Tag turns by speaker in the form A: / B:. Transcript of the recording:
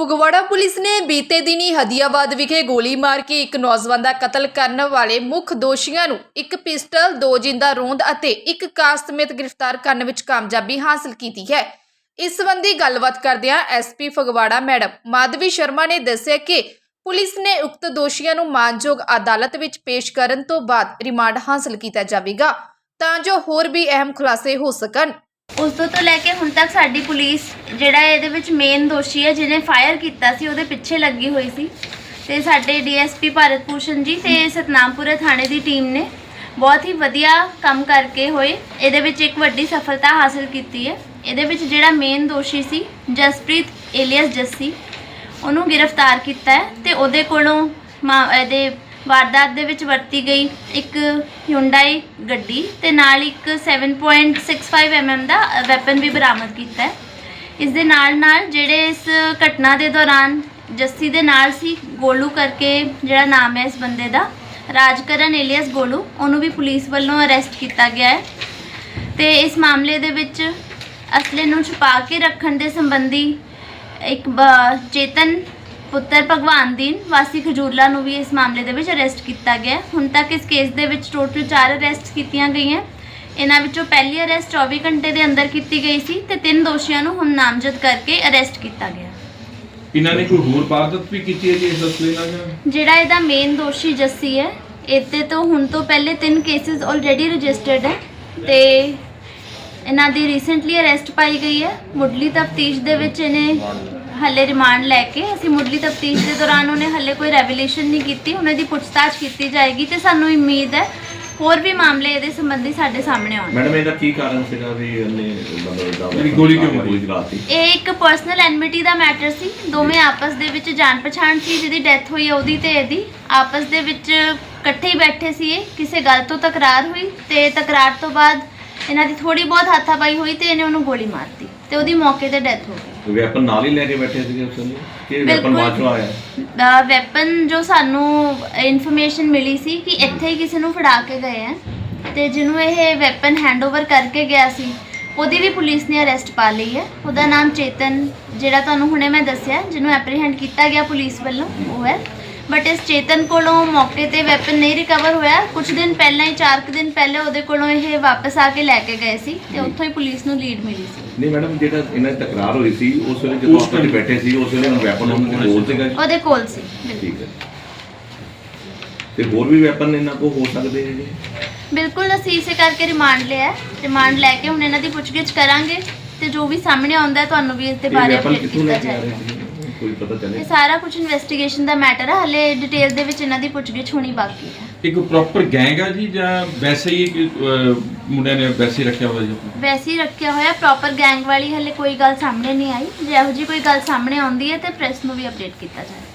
A: Phagwara police ਨੇ ਬੀਤੇ ਦਿਨੀ ਹਦੀਆਬਾਦ ਵਿਖੇ ਗੋਲੀ ਮਾਰ ਕੇ ਇੱਕ ਨੌਜਵਾਨ ਦਾ ਕਤਲ ਕਰਨ ਵਾਲੇ ਮੁੱਖ ਦੋਸ਼ੀਆਂ ਨੂੰ ਇੱਕ ਪਿਸਟਲ, ਦੋ ਜਿੰਦਾ ਰੋਂਦ ਅਤੇ ਇੱਕ ਕਾਰ ਸਮੇਤ ਗ੍ਰਿਫਤਾਰ ਕਰਨ ਵਿੱਚ ਕਾਮਯਾਬੀ ਹਾਸਲ ਕੀਤੀ ਹੈ। ਇਸ ਸੰਬੰਧੀ ਗੱਲਬਾਤ ਕਰਦਿਆਂ ਐਸਪੀ ਫਗਵਾੜਾ ਮੈਡਮ ਮਾਧਵੀ ਸ਼ਰਮਾ ਨੇ ਦੱਸਿਆ ਕਿ ਪੁਲਿਸ ਨੇ ਉਕਤ ਦੋਸ਼ੀਆਂ ਨੂੰ ਮਾਨਯੋਗ ਅਦਾਲਤ ਵਿੱਚ ਪੇਸ਼ ਕਰਨ ਤੋਂ ਬਾਅਦ ਰਿਮਾਂਡ ਹਾਸਲ ਕੀਤਾ ਜਾਵੇਗਾ ਤਾਂ ਜੋ ਹੋਰ ਵੀ ਅਹਿਮ ਖੁਲਾਸੇ ਹੋ ਸਕਣ।
B: ਉਸ ਤੋਂ ਤੋਂ ਲੈ ਕੇ ਹੁਣ ਤੱਕ ਸਾਡੀ ਪੁਲਿਸ, ਜਿਹੜਾ ਇਹਦੇ ਵਿੱਚ ਮੇਨ ਦੋਸ਼ੀ ਹੈ, ਜਿਹਨੇ ਫਾਇਰ ਕੀਤਾ ਸੀ, ਉਹਦੇ ਪਿੱਛੇ ਲੱਗੀ ਹੋਈ ਸੀ। ਤੇ ਸਾਡੇ ਡੀਐਸਪੀ ਭਾਰਤ ਭੂਸ਼ਣ ਜੀ ਤੇ ਸਤਨਾਮਪੁਰਾ ਥਾਣੇ ਦੀ ਟੀਮ ਨੇ ਬਹੁਤ ਹੀ ਵਧੀਆ ਕੰਮ ਕਰਕੇ ਹੋਏ। ਇਹਦੇ ਵਿੱਚ ਇੱਕ ਵੱਡੀ ਸਫਲਤਾ ਹਾਸਲ ਕੀਤੀ ਹੈ। ਇਹਦੇ ਵਿੱਚ ਜਿਹੜਾ ਮੇਨ ਦੋਸ਼ੀ ਸੀ, ਜਸਪ੍ਰੀਤ ਏਲੀਅਸ ਜੱਸੀ, ਉਹਨੂੰ ਗ੍ਰਿਫਤਾਰ ਕੀਤਾ ਹੈ ਤੇ ਉਹਦੇ ਕੋਲੋਂ ਮਾ- ਇਹਦੇ ਵਾਰਦਾਤ ਦੇ ਵਿੱਚ ਵਰਤੀ ਗਈ ਇੱਕ Hyundai ਗੱਡੀ ਤੇ ਨਾਲ ਇੱਕ 7.65 mm ਦਾ ਵੈਪਨ ਵੀ ਬਰਾਮਦ ਕੀਤਾ ਹੈ। ਇਸ ਦੇ ਨਾਲ ਨਾਲ ਜਿਹੜੇ ਇਸ ਘਟਨਾ ਦੇ ਦੌਰਾਨ ਜੱਸੀ ਦੇ ਨਾਲ ਸੀ, ਗੋਲੂ ਕਰਕੇ ਜਿਹੜਾ ਨਾਮ ਹੈ ਇਸ ਬੰਦੇ ਦਾ, ਰਾਜਕਰਨ ਏਲੀਅਸ ਗੋਲੂ, ਉਹਨੂੰ ਵੀ ਪੁਲਿਸ ਵੱਲੋਂ ਅਰੈਸਟ ਕੀਤਾ ਗਿਆ ਹੈ। ਤੇ ਇਸ ਮਾਮਲੇ ਦੇ ਵਿੱਚ ਅਸਲੇ ਨੂੰ ਛੁਪਾ ਕੇ ਰੱਖਣ ਦੇ ਸੰਬੰਧੀ ਇੱਕ ਚੇਤਨ ਪੁੱਤਰ ਭਗਵਾਨ ਦੀਨ ਵਾਸੀ ਖਜੂਰਲਾ ਨੂੰ ਵੀ ਇਸ ਮਾਮਲੇ ਦੇ ਵਿੱਚ ਅਰੈਸਟ ਕੀਤਾ ਗਿਆ। ਹੈ। ਹੁਣ ਤੱਕ ਇਸ ਕੇਸ ਦੇ ਵਿੱਚ ਟੋਟਲ 4 ਅਰੈਸਟ ਕੀਤੀਆਂ ਗਈਆਂ। ਇਹਨਾਂ ਵਿੱਚੋਂ ਪਹਿਲੀ ਅਰੈਸਟ 24 ਘੰਟੇ ਦੇ ਅੰਦਰ ਕੀਤੀ ਗਈ ਸੀ ਤੇ ਤਿੰਨ ਦੋਸ਼ੀਆਂ ਨੂੰ ਹੁਣ ਨਾਮਜ਼ਦ ਕਰਕੇ ਅਰੈਸਟ ਕੀਤਾ ਗਿਆ।
C: ਇਹਨਾਂ ਨੇ ਕੋਈ ਹੋਰ ਵਾਰਦਾਤ ਵੀ ਕੀਤੀ ਹੈ ਜੀ ਇਸ ਅਸਲੇ ਨਾਲ ਜਾਂ?
B: ਜਿਹੜਾ ਇਹਦਾ ਮੇਨ ਦੋਸ਼ੀ ਜੱਸੀ ਹੈ ਇਹਦੇ ਤੋਂ ਹੁਣ ਤੋਂ ਪਹਿਲੇ ਤਿੰਨ ਕੇਸਿਸ ਆਲਰੇਡੀ ਰਜਿਸਟਰਡ ਹੈ ਤੇ ਇਹਨਾਂ ਦੀ ਰੀਸੈਂਟਲੀ ਅਰੈਸਟ ਪਾਈ ਗਈ ਹੈ। ਮੁੱਢਲੀ ਤਫਤੀਸ਼ ਦੇ ਵਿੱਚ ਇਹਨੇ ਹੱਲੇ ਰਿਮਾਂਡ ਲੈ ਕੇ ਅਸੀਂ ਮੁੱਢਲੀ ਤਫਤੀਸ਼ ਦੇ ਦੌਰਾਨ ਉਹਨੇ ਹੱਲੇ ਕੋਈ ਰੈਵੀਲੇਸ਼ਨ ਨਹੀਂ ਕੀਤੀ ਉਹਨਾਂ ਦੀ ਪੁੱਛਤਾਛ ਕੀਤੀ ਜਾਏਗੀ ਤੇ ਸਾਨੂੰ ਉਮੀਦ ਹੈ ਹੋਰ ਵੀ ਮਾਮਲੇ ਇਹਦੇ ਸੰਬੰਧੀ ਸਾਡੇ ਸਾਹਮਣੇ ਆਉਣਗੇ।
D: ਮੈਡਮ ਇਹਦਾ ਕੀ ਕਾਰਨ ਸੀਗਾ ਵੀ ਇਹਨੇ ਮਤਲਬ ਦਾ
C: ਜਿਹੜੀ ਗੋਲੀ ਕਿਉਂ ਮਾਰੀ?
D: ਗੋਲੀ ਚਲਾਤੀ?
B: ਇਹ ਇੱਕ ਪਰਸਨਲ ਐਨਮਿਟੀ ਦਾ ਮੈਟਰ ਸੀ। ਦੋਵੇਂ ਆਪਸ ਦੇ ਵਿੱਚ ਜਾਣ ਪਛਾਣ ਸੀ ਜਿਹਦੀ ਡੈਥ ਹੋਈ ਹੈ ਉਹਦੀ ਤੇ ਇਹਦੀ। ਆਪਸ ਦੇ ਵਿੱਚ ਇਕੱਠੇ ਹੀ ਬੈਠੇ ਸੀ ਇਹ ਕਿਸੇ ਗੱਲ ਤੋਂ ਤਕਰਾਰ ਹੋਈ ਤੇ ਤਕਰਾਰ ਤੋਂ ਬਾਅਦ ਇਹਨਾਂ ਦੀ ਥੋੜੀ ਬਹੁਤ ਹਾਥਾਪਾਈ ਹੋਈ ਤੇ ਇਹਨੇ ਉਹਨੂੰ ਗੋਲੀ ਮਾਰਤੀ ਤੇ ਉਹਦੀ ਮੌਕੇ ਤੇ ਡੈਥ ਹੋ ਗਈ।
D: ਵੈਪਨ ਨਾਲ ਹੀ ਲੈ ਕੇ ਬੈਠੇ ਸੀਗੇ ਉਸ ਵੇਲੇ। ਕਿ ਵੈਪਨ। ਬਾਅਦ ਚੋਂ ਆਇਆ?
B: ਦਾ ਵੈਪਨ ਜੋ ਸਾਨੂੰ ਇਨਫੋਰਮੇਸ਼ਨ ਮਿਲੀ ਸੀ ਕਿ ਇੱਥੇ ਹੀ ਕਿਸੇ ਨੂੰ ਫੜਾ ਕੇ ਗਏ ਆ। ਤੇ ਜਿਹਨੂੰ ਇਹ ਵੈਪਨ ਹੈਂਡਓਵਰ ਕਰਕੇ ਗਿਆ ਸੀ ਉਹਦੀ ਵੀ ਪੁਲਿਸ ਨੇ ਅਰੈਸਟ ਪਾ ਲਈ ਹੈ। ਉਹਦਾ ਨਾਮ ਚੇਤਨ ਜਿਹੜਾ ਤੁਹਾਨੂੰ ਹੁਣੇ ਮੈਂ ਦੱਸਿਆ ਜਿਹਨੂੰ ਐਪਰੀਹੈਂਡ ਕੀਤਾ ਗਿਆ ਪੁਲਿਸ ਵੱਲੋਂ ਉਹ ਹੈ। ਬਟ ਇਸ ਚੇਤਨ ਕੋਲੋਂ ਮੌਕੇ ਤੇ ਵੈਪਨ ਨਹੀਂ ਰਿਕਵਰ ਹੋਇਆ। ਕੁਝ ਦਿਨ ਪਹਿਲਾਂ ਹੀ 4 ਕੁ ਦਿਨ ਪਹਿਲੇ ਉਹਦੇ ਕੋਲੋਂ ਇਹ ਵਾਪਸ ਆ ਕੇ ਲੈ ਕੇ ਗਏ ਸੀ ਤੇ ਉੱਥੋਂ ਹੀ ਪੁਲਿਸ ਨੂੰ ਲੀਡ ਮਿਲੀ ਸੀ।
D: ਨਹੀਂ ਮੈਡਮ ਜਿਹੜਾ ਇਹਨਾਂ ਦੀ ਤਕਰਾਰ ਹੋਈ ਸੀ ਉਸ ਵੇਲੇ ਜਦੋਂ ਆਪਾਂ
C: time-
D: ਬੈਠੇ ਸੀ ਉਸ ਵੇਲੇ ਵੈਪਨ ਉਹਨਾਂ ਦੇ ਕੋਲ ਸੀਗਾ?
B: ਉਹਦੇ ਕੋਲ ਸੀ ਬਿਲਕੁਲ।
D: ਠੀਕ ਹੈ। ਤੇ ਹੋਰ ਵੀ ਵੈਪਨ ਇਹਨਾਂ ਕੋਲ ਹੋ ਸਕਦੇ ਹੈ ਜੀ
B: ਬਿਲਕੁਲ ਅਸੀਂ ਇਸੇ ਕਰਕੇ ਰਿਮਾਂਡ ਲਿਆ ਹੈ। ਰਿਮਾਂਡ ਲੈ ਕੇ ਹੁਣ ਇਹਨਾਂ ਦੀ ਪੁੱਛਗਿੱਛ ਕਰਾਂਗੇ ਤੇ ਜੋ ਵੀ ਸਾਹਮਣੇ ਆਉਂਦਾ ਹੈ ਤੁਹਾਨੂੰ ਵੀ ਇਸ ਦੇ
D: ਇਹ
B: ਬਾਰੇ
D: ਵੈਪਨ
B: ਅਪਡੇਟ
D: ਕਿੱਥੋਂ ਲੈ
B: ਕੀਤਾ
D: ਕੇ ਆ ਰਹੇ
B: ਜਾਏਗਾ।
D: ਸੀ ਕੋਈ ਪਤਾ ਚੱਲੇ?
B: ਇਹ ਸਾਰਾ ਕੁਝ ਇਨਵੈਸਟੀਗੇਸ਼ਨ ਦਾ ਮੈਟਰ ਹੈ ਹਲੇ ਡਿਟੇਲ ਦੇ ਵਿੱਚ ਇਹਨਾਂ ਦੀ ਪੁੱਛਗਿੱਛ ਹੋਣੀ ਬਾਕੀ ਹੈ।
C: ਇੱਕ ਪ੍ਰੋਪਰ ਗੈਂਗ ਆ ਜੀ ਜਾਂ ਵੈਸੇ ਹੀ ਅਹ, ਮੁੰਡਿਆਂ ਨੇ ਵੈਸੇ ਹੀ ਰੱਖਿਆ ਹੋਇਆ ਜੀ?
B: ਵੈਸੇ ਹੀ ਰੱਖਿਆ ਹੋਇਆ ਪ੍ਰੋਪਰ ਗੈਂਗ ਵਾਲੀ ਹਲੇ ਕੋਈ ਗੱਲ ਸਾਹਮਣੇ ਨਹੀਂ ਆਈ। ਜੇ ਇਹੋ ਜਿਹੀ ਕੋਈ ਗੱਲ ਸਾਹਮਣੇ ਆਉਂਦੀ ਹੈ ਤੇ ਪ੍ਰੈਸ ਨੂੰ ਵੀ ਅਪਡੇਟ ਕੀਤਾ ਜਾਏਗਾ